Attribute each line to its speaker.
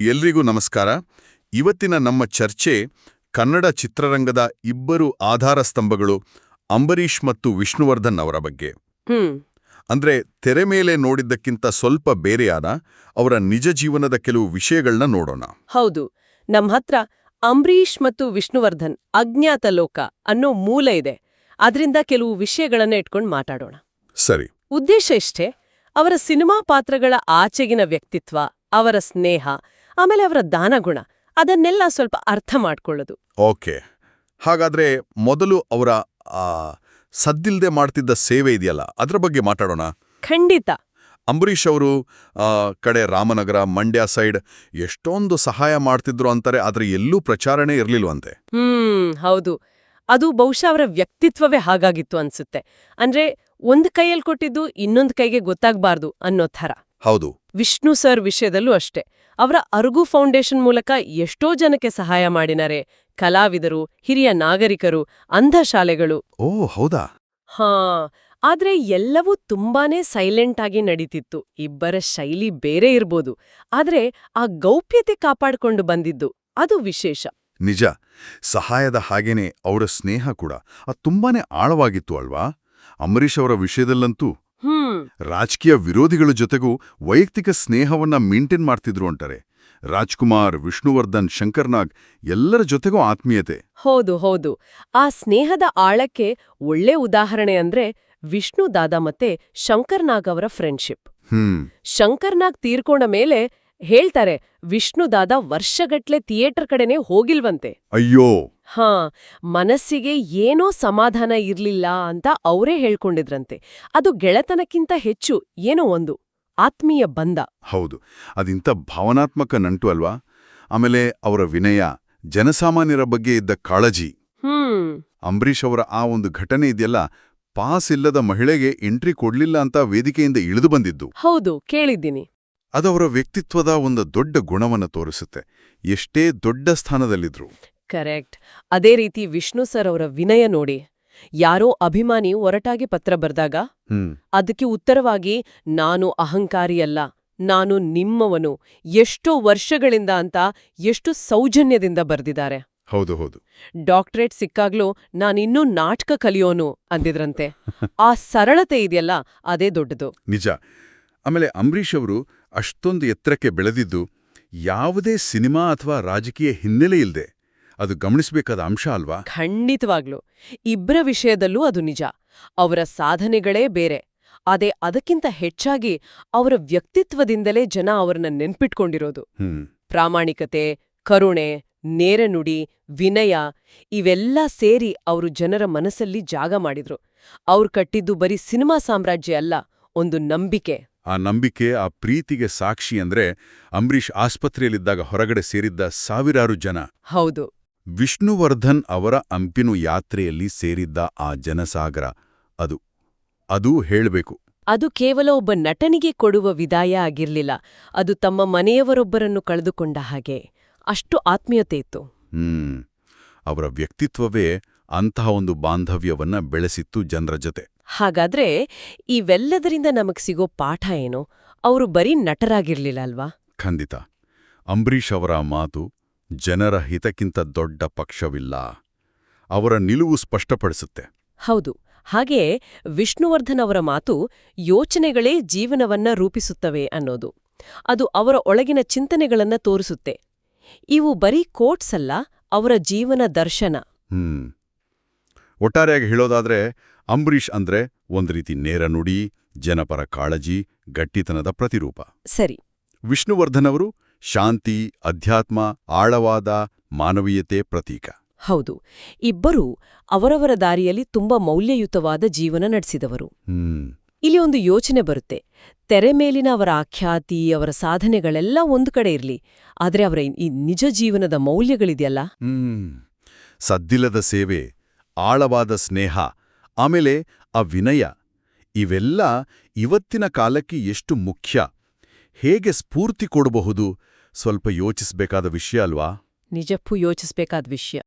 Speaker 1: ಎಲ್ರಿಗೂ ನಮಸ್ಕಾರ. ಇವತ್ತಿನ ನಮ್ಮ ಚರ್ಚೆ ಕನ್ನಡ ಚಿತ್ರರಂಗದ ಇಬ್ಬರು ಆಧಾರ ಸ್ತಂಭಗಳು ಅಂಬರೀಷ್ ಮತ್ತು ವಿಷ್ಣುವರ್ಧನ್ ಅವರ ಬಗ್ಗೆ. ಅಂದ್ರೆ ತೆರೆ ಮೇಲೆ ನೋಡಿದ್ದಕ್ಕಿಂತ ಸ್ವಲ್ಪ ಬೇರೆಯಾದ ಅವರ ನಿಜ ಜೀವನದ ಕೆಲವು ವಿಷಯಗಳನ್ನ ನೋಡೋಣ.
Speaker 2: ಹೌದು. ನಮ್ಮ ಹತ್ರ ಅಂಬರೀಷ್ ಮತ್ತು ವಿಷ್ಣುವರ್ಧನ್ ಅಜ್ಞಾತ ಲೋಕ ಅನ್ನೋ ಮೂಲ ಇದೆ. ಅದರಿಂದ ಕೆಲವು ವಿಷಯಗಳನ್ನ ಇಟ್ಕೊಂಡು ಮಾತಾಡೋಣ.
Speaker 1: ಸರಿ.
Speaker 2: ಉದ್ದೇಶ ಇಷ್ಟೇ ಅವರ ಸಿನಿಮಾ ಪಾತ್ರಗಳ ಆಚೆಗಿನ ವ್ಯಕ್ತಿತ್ವ ಅವರ ಸ್ನೇಹ ಆಮೇಲೆ ಅವರ ದಾನಗುಣ ಅದನ್ನೆಲ್ಲ ಸ್ವಲ್ಪ ಅರ್ಥ ಮಾಡ್ಕೊಳ್ಳೋದು.
Speaker 1: ಓಕೆ. ಹಾಗಾದ್ರೆ ಮೊದಲು ಅವರ ಸದ್ದಿಲ್ದೆ ಮಾಡ್ತಿದ್ದ ಸೇವೆ ಇದೆಯಲ್ಲ ಅದ್ರ ಬಗ್ಗೆ ಮಾತಾಡೋಣ.
Speaker 2: ಖಂಡಿತ.
Speaker 1: ಅಂಬರೀಷ್ ಅವರು ಕಡೆ ರಾಮನಗರ ಮಂಡ್ಯ ಸೈಡ್ ಎಷ್ಟೊಂದು ಸಹಾಯ ಮಾಡ್ತಿದ್ರು ಅಂತಾರೆ ಆದರೆ ಎಲ್ಲೂ ಪ್ರಚಾರಣೆ ಇರಲಿಲ್ವಂತೆ.
Speaker 2: ಹ್ಮ್ ಹೌದು. ಅದು ಬಹುಶಃ ಅವರ ವ್ಯಕ್ತಿತ್ವವೇ ಹಾಗಾಗಿತ್ತು ಅನ್ಸುತ್ತೆ. ಅಂದ್ರೆ ಒಂದು ಕೈಯಲ್ಲಿ ಕೊಟ್ಟಿದ್ದು ಇನ್ನೊಂದು ಕೈಗೆ ಗೊತ್ತಾಗಬಾರ್ದು ಅನ್ನೋ ಥರ.
Speaker 1: ಹೌದು.
Speaker 2: ವಿಷ್ಣು ಸರ್ ವಿಷಯದಲ್ಲೂ ಅಷ್ಟೇ. ಅವರ ಅರುಗು ಫೌಂಡೇಶನ್ ಮೂಲಕ ಎಷ್ಟೋ ಜನಕ್ಕೆ ಸಹಾಯ ಮಾಡಿನರೆ. ಕಲಾವಿದರು ಹಿರಿಯ ನಾಗರಿಕರು ಅಂಧ ಶಾಲೆಗಳು
Speaker 1: ಓ ಹೌದಾ?
Speaker 2: ಹಾ ಆದ್ರೆ ಎಲ್ಲವೂ ತುಂಬಾನೇ ಸೈಲೆಂಟ್ ಆಗಿ ನಡೀತಿತ್ತು. ಇಬ್ಬರ ಶೈಲಿ ಬೇರೆ ಇರ್ಬೋದು. ಆದ್ರೆ ಆ ಗೌಪ್ಯತೆ ಕಾಪಾಡ್ಕೊಂಡು ಬಂದಿದ್ದು ಅದು ವಿಶೇಷ.
Speaker 1: ನಿಜ. ಸಹಾಯದ ಹಾಗೇನೆ ಅವರ ಸ್ನೇಹ ಕೂಡ. ಅದು ತುಂಬಾನೇ ಆಳವಾಗಿತ್ತು ಅಲ್ವಾ? ಅಂಬರೀಷ್ ಅವರ ವಿಷಯದಲ್ಲಂತೂ ರಾಜಕೀಯ ವಿರೋಧಿಗಳ ಜೊತೆಗೂ ವೈಯಕ್ತಿಕ ಸ್ನೇಹವನ್ನ ಮೇಂಟೈನ್ ಮಾಡ್ತಿದ್ರು ಅಂತಾರೆ. ರಾಜ್ಕುಮಾರ್ ವಿಷ್ಣುವರ್ಧನ್ ಶಂಕರ್ನಾಗ್ ಎಲ್ಲರ ಜೊತೆಗೂ ಆತ್ಮೀಯತೆ.
Speaker 2: ಹೌದು ಹೌದು. ಆ ಸ್ನೇಹದ ಆಳಕ್ಕೆ ಒಳ್ಳೆ ಉದಾಹರಣೆ ಅಂದ್ರೆ ವಿಷ್ಣು ದಾದಾ ಮತ್ತೆ ಶಂಕರ್ನಾಗ್ ಅವರ ಫ್ರೆಂಡ್ಶಿಪ್.
Speaker 1: ಹ್ಮ್.
Speaker 2: ಶಂಕರ್ನಾಗ್ ತೀರ್ಕೊಂಡ ಮೇಲೆ ಹೇಳ್ತಾರೆ ವಿಷ್ಣು ದಾದಾ ವರ್ಷಗಟ್ಲೆ ಥಿಯೇಟರ್ ಕಡೆನೇ ಹೋಗಿಲ್ವಂತೆ.
Speaker 1: ಅಯ್ಯೋ!
Speaker 2: ಹಾ ಮನಸ್ಸಿಗೆ ಏನೋ ಸಮಾಧಾನ ಇರ್ಲಿಲ್ಲ ಅಂತ ಅವರೇ ಹೇಳ್ಕೊಂಡಿದ್ರಂತೆ. ಅದು ಗೆಳೆತನಕ್ಕಿಂತ ಹೆಚ್ಚು ಏನೋ ಒಂದು ಆತ್ಮೀಯ ಬಂಧ
Speaker 1: ಹೌದು ಅದಿಂತ ಭಾವನಾತ್ಮಕ ನಂಟು ಅಲ್ವಾ? ಆಮೇಲೆ ಅವರ ವಿನಯ ಜನಸಾಮಾನ್ಯರ ಬಗ್ಗೆ ಇದ್ದ ಕಾಳಜಿ.
Speaker 2: ಹ್ಮ್.
Speaker 1: ಅಂಬರೀಷ್ ಅವರ ಆ ಒಂದು ಘಟನೆ ಇದೆಯಲ್ಲ ಪಾಸ್ ಇಲ್ಲದ ಮಹಿಳೆಗೆ ಎಂಟ್ರಿ ಕೊಡ್ಲಿಲ್ಲ ಅಂತ ವೇದಿಕೆಯಿಂದ ಇಳಿದು ಬಂದಿದ್ದು.
Speaker 2: ಹೌದು ಕೇಳಿದ್ದೀನಿ.
Speaker 1: ಅದವರ ವ್ಯಕ್ತಿತ್ವದ ಒಂದು ದೊಡ್ಡ ಗುಣವನ್ನ ತೋರಿಸುತ್ತೆ. ಎಷ್ಟೇ ದೊಡ್ಡ ಸ್ಥಾನದಲ್ಲಿದ್ರು.
Speaker 2: ಕರೆಕ್ಟ್. ಅದೇ ರೀತಿ ವಿಷ್ಣು ಸರ್ ಅವರ ವಿನಯ ನೋಡಿ. ಯಾರೋ ಅಭಿಮಾನಿ ಒರಟಾಗಿ ಪತ್ರ ಬರೆದಾಗ ಅದಕ್ಕೆ ಉತ್ತರವಾಗಿ ನಾನು ಅಹಂಕಾರಿಯಲ್ಲ ನಾನು ನಿಮ್ಮವನು. ಎಷ್ಟೋ ವರ್ಷಗಳಿಂದ ಅಂತ ಎಷ್ಟು ಸೌಜನ್ಯದಿಂದ ಬರೆದಿದ್ದಾರೆ.
Speaker 1: ಹೌದು ಹೌದು.
Speaker 2: ಡಾಕ್ಟರೇಟ್ ಸಿಕ್ಕಾಗ್ಲೂ ನಾನಿನ್ನೂ ನಾಟಕ ಕಲಿಯೋನು ಅಂದಿದ್ರಂತೆ. ಆ ಸರಳತೆ ಇದೆಯಲ್ಲ ಅದೇ ದೊಡ್ಡದು.
Speaker 1: ನಿಜ. ಆಮೇಲೆ ಅಂಬರೀಷ್ ಅವರು ಅಷ್ಟೊಂದು ಎತ್ತರಕ್ಕೆ ಬೆಳೆದಿದ್ದು ಯಾವುದೇ ಸಿನಿಮಾ ಅಥವಾ ರಾಜಕೀಯ ಹಿನ್ನೆಲೆ ಇಲ್ದೆ. ಅದು ಗಮನಿಸಬೇಕಾದ ಅಂಶ ಅಲ್ವಾ?
Speaker 2: ಖಂಡಿತವಾಗ್ಲೂ. ಇಬ್ಬರ ವಿಷಯದಲ್ಲೂ ಅದು ನಿಜ. ಅವರ ಸಾಧನೆಗಳೇ ಬೇರೆ. ಅದೇ ಅದಕ್ಕಿಂತ ಹೆಚ್ಚಾಗಿ ಅವರ ವ್ಯಕ್ತಿತ್ವದಿಂದಲೇ ಜನ ಅವರನ್ನ ನೆನ್ಪಿಟ್ಕೊಂಡಿರೋದು. ಪ್ರಾಮಾಣಿಕತೆ ಕರುಣೆ ನೇರನುಡಿ ವಿನಯ ಇವೆಲ್ಲ ಸೇರಿ ಅವರು ಜನರ ಮನಸ್ಸಲ್ಲಿ ಜಾಗ ಮಾಡಿದ್ರು. ಅವ್ರು ಕಟ್ಟಿದ್ದು ಬರೀ ಸಿನಿಮಾ ಸಾಮ್ರಾಜ್ಯ ಅಲ್ಲ ಒಂದು ನಂಬಿಕೆ.
Speaker 1: ಆ ನಂಬಿಕೆ ಆ ಪ್ರೀತಿಗೆ ಸಾಕ್ಷಿ ಅಂದ್ರೆ ಅಂಬರೀಷ್ ಆಸ್ಪತ್ರೆಯಲ್ಲಿದ್ದಾಗ ಹೊರಗಡೆ ಸೇರಿದ್ದ ಸಾವಿರಾರು ಜನ.
Speaker 2: ಹೌದು.
Speaker 1: ವಿಷ್ಣುವರ್ಧನ್ ಅವರ ಅಂಪಿನು ಯಾತ್ರೆಯಲ್ಲಿ ಸೇರಿದ್ದ ಆ ಜನಸಾಗರ ಅದು ಅದೂ ಹೇಳಬೇಕು.
Speaker 2: ಅದು ಕೇವಲ ಒಬ್ಬ ನಟನಿಗೆ ಕೊಡುವ ವಿದಾಯ ಆಗಿರ್ಲಿಲ್ಲ ಅದು ತಮ್ಮ ಮನೆಯವರೊಬ್ಬರನ್ನು ಕಳೆದುಕೊಂಡ ಹಾಗೆ. ಅಷ್ಟು ಆತ್ಮೀಯತೆ ಇತ್ತು.
Speaker 1: ಹ್ಮ್ ಅವರ ವ್ಯಕ್ತಿತ್ವವೇ ಅಂತಹ ಒಂದು ಬಾಂಧವ್ಯವನ್ನ ಬೆಳೆಸಿತ್ತು ಜನರ ಜೊತೆ.
Speaker 2: ಹಾಗಾದ್ರೆ ಇವೆಲ್ಲದರಿಂದ ನಮಗ್ ಸಿಗೋ ಪಾಠ ಏನು? ಅವರು ಬರೀ ನಟರಾಗಿರ್ಲಿಲ್ಲ ಅಲ್ವಾ?
Speaker 1: ಖಂಡಿತ. ಅಂಬರೀಷ್ ಅವರ ಮಾತು ಜನರ ಹಿತಕ್ಕಿಂತ ದೊಡ್ಡ ಪಕ್ಷವಿಲ್ಲ. ಅವರ ನಿಲುವು ಸ್ಪಷ್ಟಪಡಿಸುತ್ತೆ.
Speaker 2: ಹೌದು. ಹಾಗೆಯೇ ವಿಷ್ಣುವರ್ಧನ್ ಅವರ ಮಾತು ಯೋಚನೆಗಳೇ ಜೀವನವನ್ನ ರೂಪಿಸುತ್ತವೆ ಅನ್ನೋದು. ಅದು ಅವರ ಒಳಗಿನ ಚಿಂತನೆಗಳನ್ನ ತೋರಿಸುತ್ತೆ. ಇವು ಬರೀ ಕೋಟ್ಸ್ ಅಲ್ಲ ಅವರ ಜೀವನ ದರ್ಶನ.
Speaker 1: ಹ್ಮ್. ಒಟ್ಟಾರೆಯಾಗಿ ಹೇಳೋದಾದ್ರೆ ಅಂಬರೀಷ್ ಅಂದ್ರೆ ಒಂದು ರೀತಿ ನೇರ ನುಡಿ ಜನಪರ ಕಾಳಜಿ ಗಟ್ಟಿತನದ ಪ್ರತಿರೂಪ.
Speaker 2: ಸರಿ.
Speaker 1: ವಿಷ್ಣುವರ್ಧನ್ ಅವರು ಶಾಂತಿ ಅಧ್ಯಾತ್ಮ ಆಳವಾದ ಮಾನವೀಯತೆ ಪ್ರತೀಕ.
Speaker 2: ಹೌದು. ಇಬ್ಬರೂ ಅವರವರ ದಾರಿಯಲ್ಲಿ ತುಂಬಾ ಮೌಲ್ಯಯುತವಾದ ಜೀವನ ನಡೆಸಿದವರು. ಇಲ್ಲಿ ಒಂದು ಯೋಚನೆ ಬರುತ್ತೆ. ತೆರೆ ಮೇಲಿನ ಅವರ ಆಖ್ಯಾತಿ ಅವರ ಸಾಧನೆಗಳೆಲ್ಲ ಒಂದು ಕಡೆ ಇರ್ಲಿ. ಆದರೆ ಅವರ ಈ ನಿಜ ಜೀವನದ ಮೌಲ್ಯಗಳಿದೆಯಲ್ಲ?
Speaker 1: ಸದ್ದಿಲ್ಲದ ಸೇವೆ ಆಳವಾದ ಸ್ನೇಹ ಆಮೇಲೆ ಆ ವಿನಯ ಇವೆಲ್ಲ ಇವತ್ತಿನ ಕಾಲಕ್ಕೆ ಎಷ್ಟು ಮುಖ್ಯ? ಹೇಗೆ ಸ್ಫೂರ್ತಿ ಕೊಡಬಹುದು? ಸ್ವಲ್ಪ ಯೋಚಿಸ್ಬೇಕಾದ ವಿಷಯ ಅಲ್ವಾ?
Speaker 2: ನಿಜಕ್ಕೂ ಯೋಚಿಸ್ಬೇಕಾದ ವಿಷಯ.